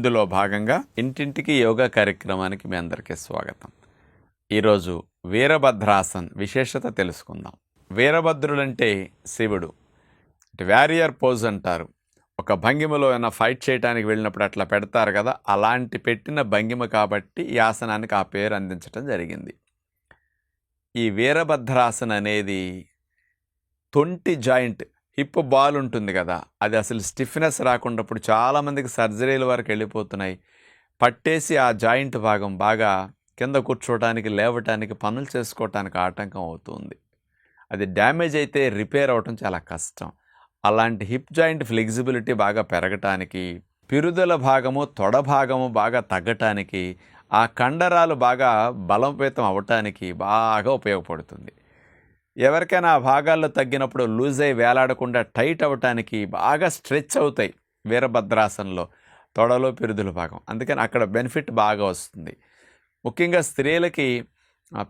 ఇందులో భాగంగా ఇంటింటికి యోగా కార్యక్రమానికి మీ అందరికీ స్వాగతం. ఈరోజు వీరభద్రాసన్ విశేషత తెలుసుకుందాం. వీరభద్రుడంటే శివుడు. వ్యారియర్ పోజ్ అంటారు. ఒక భంగిమలో ఏమైనా ఫైట్ చేయడానికి వెళ్ళినప్పుడు అట్లా పెడతారు కదా అలాంటి పెట్టిన భంగిమ కాబట్టి ఈ ఆసనానికి ఆ పేరు అందించడం జరిగింది. ఈ వీరభద్రాసన్ అనేది తొంటి జాయింట్ హిప్ బాల్ ఉంటుంది కదా అది అసలు స్టిఫ్నెస్ రాకుండా ఇప్పుడు చాలామందికి సర్జరీల వరకు వెళ్ళిపోతున్నాయి. పట్టేసి ఆ జాయింట్ భాగం బాగా కింద కూర్చోవడానికి లేవటానికి పనులు చేసుకోవటానికి ఆటంకం అవుతుంది. అది డ్యామేజ్ అయితే రిపేర్ అవటం చాలా కష్టం. అలాంటి హిప్ జాయింట్ ఫ్లెక్సిబిలిటీ బాగా పెరగటానికి పిరుదల భాగము తొడ భాగము బాగా తగ్గటానికి ఆ కండరాలు బాగా బలోపేతం అవ్వటానికి బాగా ఉపయోగపడుతుంది. ఎవరికైనా ఆ భాగాల్లో తగ్గినప్పుడు లూజ్ అయి వేలాడకుండా టైట్ అవ్వటానికి బాగా స్ట్రెచ్ అవుతాయి వీరభద్రాసనంలో తొడలో పిరుదుల భాగం. అందుకని అక్కడ బెనిఫిట్ బాగా వస్తుంది. ముఖ్యంగా స్త్రీలకి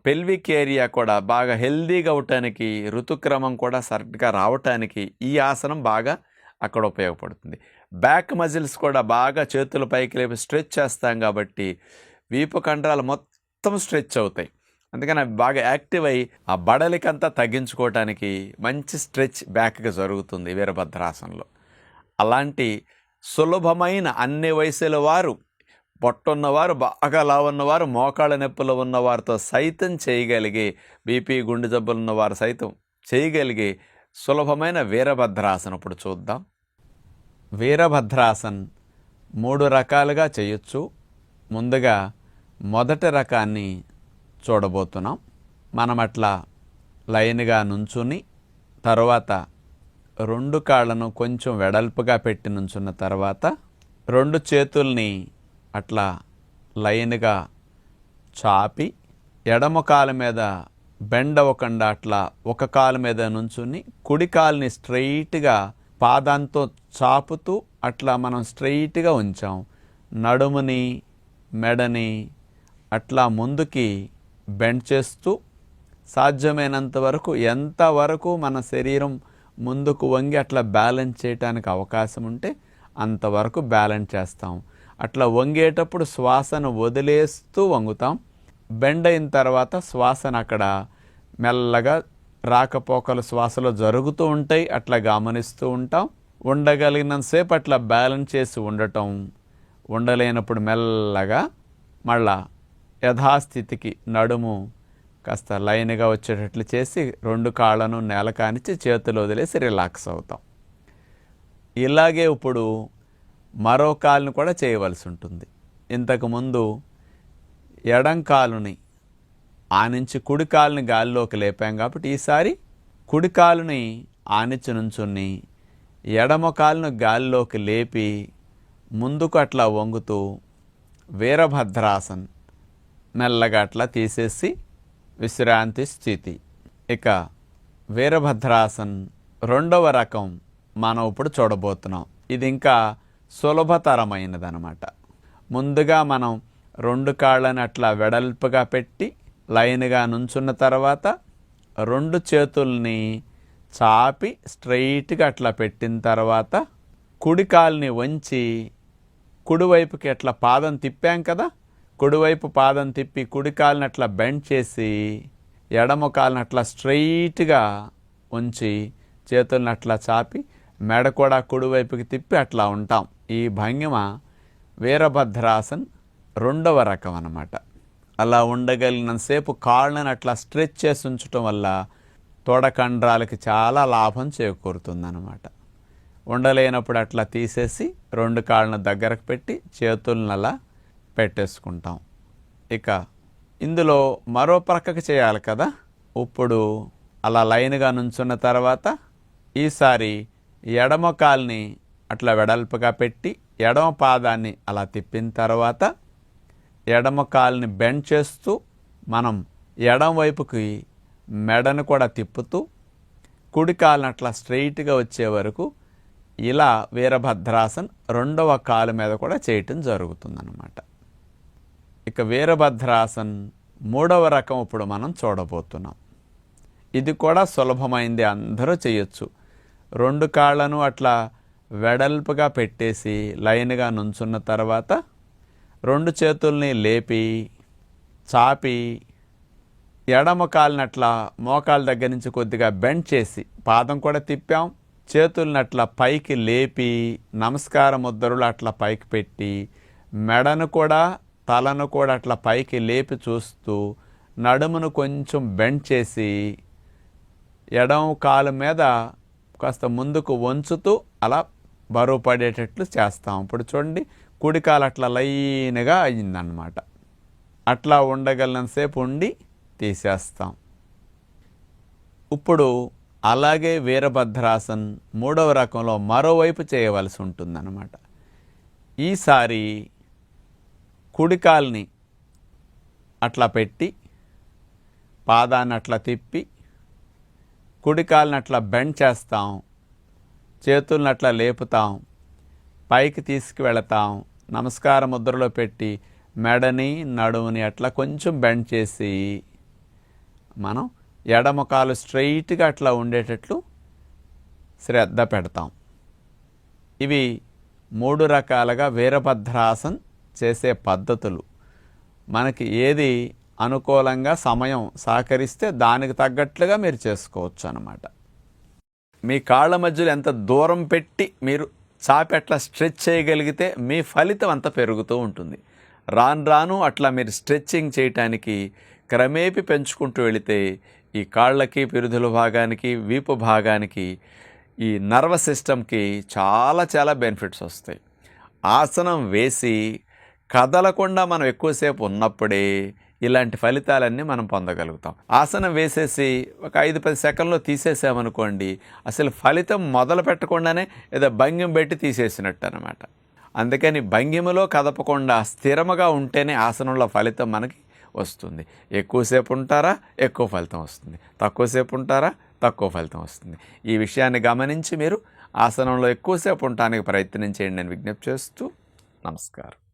పెల్విక్ ఏరియా కూడా బాగా హెల్దీగా అవటానికి ఋతుక్రమం కూడా సరిగ్గా రావటానికి ఈ ఆసనం బాగా అక్కడ ఉపయోగపడుతుంది. బ్యాక్ మజిల్స్ కూడా బాగా చేతుల పైకి లేపి స్ట్రెచ్ చేస్తాం కాబట్టి వీపు కండరాలు మొత్తం స్ట్రెచ్ అవుతాయి. అందుకని అవి బాగా యాక్టివ్ అయ్యి ఆ బడలికంతా తగ్గించుకోవటానికి మంచి స్ట్రెచ్ బ్యాక్గా జరుగుతుంది వీరభద్రాసనంలో. అలాంటి సులభమైన అన్ని వయసుల వారు పొట్టున్నవారు బాగా లావున్నవారు మోకాళ్ళ నొప్పులు ఉన్నవారితో సైతం చేయగలిగే బీపీ గుండె జబ్బులు ఉన్నవారు సైతం చేయగలిగే సులభమైన వీరభద్రాసనం ఇప్పుడు చూద్దాం. వీరభద్రాసన్ మూడు రకాలుగా చేయొచ్చు. ముందుగా మొదటి రకాన్ని చూడబోతున్నాం. మనం అట్లా లైన్గా నుంచుని తర్వాత రెండు కాళ్ళను కొంచెం వెడల్పుగా పెట్టి నుంచున్న తర్వాత రెండు చేతుల్ని అట్లా లైన్గా చాపి ఎడమ కాలు మీద బెండ ఒకండా అట్లా ఒక కాలు మీద నుంచుని కుడి కాలుని స్ట్రైట్గా పాదంతో చాపుతూ అట్లా మనం స్ట్రైట్గా ఉంచాం. నడుముని మెడని అట్లా ముందుకి బెండ్ చేస్తూ సాధ్యమైనంత వరకు ఎంతవరకు మన శరీరం ముందుకు వంగి అట్లా బ్యాలెన్స్ చేయడానికి అవకాశం ఉంటే అంతవరకు బ్యాలెన్స్ చేస్తాం. అట్లా వంగేటప్పుడు శ్వాసను వదిలేస్తూ వంగుతాం. బెండ్ అయిన తర్వాత శ్వాసను అక్కడ మెల్లగా రాకపోకలు శ్వాసలో జరుగుతూ ఉంటాయి అట్లా గమనిస్తూ ఉంటాం. ఉండగలిగినంతసేపు అట్లా బ్యాలెన్స్ చేసి ఉండటం. ఉండలేనప్పుడు మెల్లగా మళ్ళా యథాస్థితికి నడుము కాస్త లైన్గా వచ్చేటట్లు చేసి రెండు కాళ్ళను నేల కానిచ్చి చేతులు వదిలేసి రిలాక్స్ అవుతాం. ఇలాగే ఇప్పుడు మరో కాలుని కూడా చేయవలసి ఉంటుంది. ఇంతకుముందు ఎడం కాలుని ఆ నుంచి కుడి కాలుని గాలిలోకి లేపాం కాబట్టి ఈసారి కుడి కాలుని ఆనిచ్చి నుంచుని ఎడమ కాలును గాలిలోకి లేపి ముందుకు అట్లా వంగుతూ వీరభద్రాసన్ మెల్లగా అట్లా తీసేసి విశ్రాంతి స్థితి. ఇక వీరభద్రాసన్ రెండవ రకం మనం ఇప్పుడు చూడబోతున్నాం. ఇది ఇంకా సులభతరమైనదనమాట. ముందుగా మనం రెండు కాళ్ళని అట్లా వెడల్పుగా పెట్టి లైన్గా నుంచున్న తర్వాత రెండు చేతుల్ని చాపి స్ట్రైట్గా అట్లా పెట్టిన తర్వాత కుడి కాలుని వంచి కుడివైపుకి అట్లా పాదం తిప్పాం కదా? కుడివైపు పాదం తిప్పి కుడి కాలుని అట్లా బెండ్ చేసి ఎడమ కాలుని స్ట్రైట్గా ఉంచి చేతులను అట్లా చాపి మెడ కూడా కుడివైపుకి తిప్పి అట్లా ఉంటాం. ఈ భంగిమ వీరభద్రాసన్ రెండవ రకం అన్నమాట. అలా ఉండగలిగినంతసేపు కాళ్ళని అట్లా స్ట్రెచ్ చేసి ఉంచటం వల్ల తొడకండ్రాలకి చాలా లాభం చేకూరుతుందన్నమాట. ఉండలేనప్పుడు అట్లా తీసేసి రెండు కాళ్ళను దగ్గరకు పెట్టి చేతులను అలా పెట్టేసుకుంటాం. ఇక ఇందులో మరో ప్రక్కకి చేయాలి కదా? ఇప్పుడు అలా లైన్గా నుంచున్న తర్వాత ఈసారి ఎడమ కాల్ని అట్లా వెడల్పుగా పెట్టి ఎడమ పాదాన్ని అలా తిప్పిన తర్వాత ఎడమ కాల్ని బెండ్ చేస్తూ మనం ఎడమ వైపుకి మెడను కూడా తిప్పుతూ కుడి కాలుని అట్లా స్ట్రైట్గా వచ్చే వరకు ఇలా వీరభద్రాసన్ రెండవ కాలు మీద కూడా చేయటం జరుగుతుందన్నమాట. ఇక వీరభద్రాసన్ మూడవ రకం ఇప్పుడు మనం చూడబోతున్నాం. ఇది కూడా సులభమైంది అందరూ చేయొచ్చు రెండు కాళ్ళను అట్లా వెడల్పుగా పెట్టేసి లైన్గా నుంచున్న తర్వాత రెండు చేతుల్ని లేపి చాపి ఎడమ కాలిని అట్లా దగ్గర నుంచి కొద్దిగా బెండ్ చేసి పాదం కూడా తిప్పాం. చేతుల్ని అట్లా పైకి లేపి నమస్కార ముద్రలు అట్లా పైకి పెట్టి మెడను కూడా తలను కూడా అట్లా పైకి లేపి చూస్తూ నడుమును కొంచెం బెండ్ చేసి ఎడమ కాలు మీద కాస్త ముందుకు వంచుతూ అలా బరువు పడేటట్లు చేస్తాం. ఇప్పుడు చూడండి కుడికాలు అట్లా లైన్గా అయిందనమాట అట్లా ఉండగలనంతసేపు ఉండి తీసేస్తాం. ఇప్పుడు అలాగే వీరభద్రాసన్ మూడవ రకంలో మరోవైపు చేయవలసి ఉంటుందన్నమాట. ఈసారి కుడికాల్ని అట్లా పెట్టి పాదాన్ని అట్లా తిప్పి కుడికాల్ని అట్లా బెండ్ చేస్తాం చేతుల్ని అట్లా లేపుతాం పైకి తీసుకువెళతాం నమస్కార ముద్రలో పెట్టి మెడని నడుముని అట్లా కొంచెం బెండ్ చేసి మనం ఎడమకాలు స్ట్రైట్గా అట్లా ఉండేటట్లు శ్రద్ధ పెడతాం. ఇవి మూడు రకాలుగా వీరభద్రాసన్ చేసే పద్ధతులు. మనకి ఏది అనుకూలంగా సమయం సహకరిస్తే దానికి తగ్గట్లుగా మీరు చేసుకోవచ్చు అనమాట మీ కాళ్ళ మధ్యలో ఎంత దూరం పెట్టి మీరు చాపెట్లా స్ట్రెచ్ చేయగలిగితే మీ ఫలితం అంత పెరుగుతూ ఉంటుంది. రాను రాను అట్లా మీరు స్ట్రెచ్చింగ్ చేయటానికి క్రమేపి పెంచుకుంటూ వెళితే ఈ కాళ్ళకి పిరుదుల భాగానికి వీపు భాగానికి ఈ నర్వస్ సిస్టమ్కి చాలా చాలా బెనిఫిట్స్ వస్తాయి. ఆసనం వేసి కదలకుండా మనం ఎక్కువసేపు ఉన్నప్పుడే ఇలాంటి ఫలితాలన్నీ మనం పొందగలుగుతాం. ఆసనం వేసేసి ఒక ఐదు పది సెకండ్లో తీసేసామనుకోండి అసలు ఫలితం మొదలు పెట్టకుండానే ఏదో భంగిం పెట్టి తీసేసినట్టు అనమాట అందుకని భంగిమలో కదపకుండా స్థిరముగా ఉంటేనే ఆసనంలో ఫలితం మనకి వస్తుంది. ఎక్కువసేపు ఉంటారా? ఎక్కువ ఫలితం వస్తుంది. తక్కువసేపు ఉంటారా? తక్కువ ఫలితం వస్తుంది. ఈ విషయాన్ని గమనించి మీరు ఆసనంలో ఎక్కువసేపు ఉండటానికి ప్రయత్నం చేయండి నేను విజ్ఞప్తి చేస్తూ నమస్కారం.